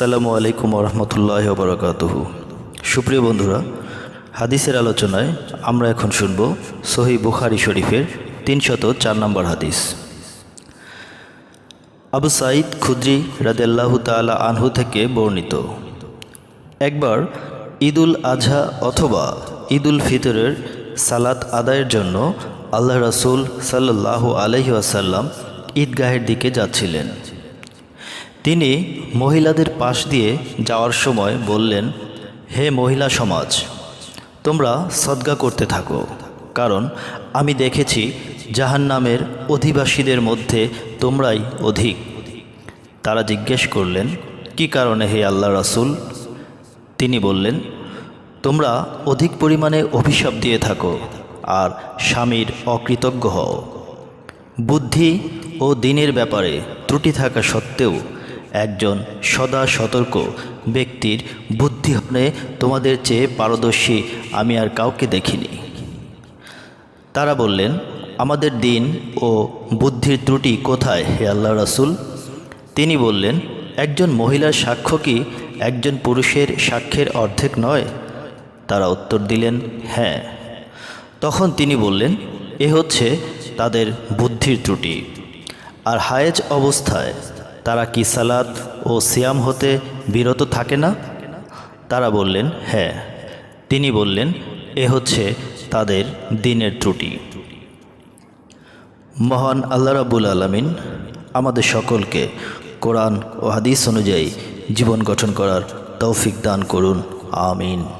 আসসালামু আলাইকুম রহমতুল্লাহ বরকাতহ সুপ্রিয় বন্ধুরা, হাদিসের আলোচনায় আমরা এখন শুনব সহি বুখারি শরীফের তিনশত চার নম্বর হাদিস। আবু সাইদ খুদ্রি রাদেল্লাহু তালা আনহু থেকে বর্ণিত, একবার ঈদুল আজহা অথবা ঈদুল ফিতরের সালাত আদায়ের জন্য আল্লাহ রাসুল সাল্লাহ আলহি আসাল্লাম ঈদগাহের দিকে যাচ্ছিলেন। তিনি মহিলাদের পাশ দিয়ে যাওয়ার সময় বললেন, হে মহিলা সমাজ, তোমরা সদ্গা করতে থাকো, কারণ আমি দেখেছি জাহান্নামের অধিবাসীদের মধ্যে তোমরাই অধিক। তারা জিজ্ঞেস করলেন, কি কারণে হে আল্লাহ রাসুল? তিনি বললেন, তোমরা অধিক পরিমাণে অভিশাপ দিয়ে থাকো আর স্বামীর অকৃতজ্ঞ হও। বুদ্ধি ও দিনের ব্যাপারে ত্রুটি থাকা সত্ত্বেও একজন সদা সতর্ক ব্যক্তির বুদ্ধি হলে তোমাদের চেয়ে পারদর্শী, আমি আর কাউকে দেখিনি। তারা বললেন, আমাদের দিন ও বুদ্ধির ত্রুটি কোথায় হে আল্লাহ রাসুল? তিনি বললেন, একজন মহিলার সাক্ষ্য কি একজন পুরুষের সাক্ষ্যের অর্ধেক নয়? তারা উত্তর দিলেন হ্যাঁ। তখন তিনি বললেন, এ হচ্ছে তাদের বুদ্ধির ত্রুটি। আর হায়েজ অবস্থায় তারা কি সালাদ ও সিয়াম হতে বিরত থাকে না? তারা বললেন হ্যাঁ। তিনি বললেন, এ হচ্ছে তাদের দিনের ত্রুটি। মহান আল্লাহ রাবুল আলমিন আমাদের সকলকে কোরআন ও হাদিস অনুযায়ী জীবন গঠন করার তৌফিক দান করুন, আমিন।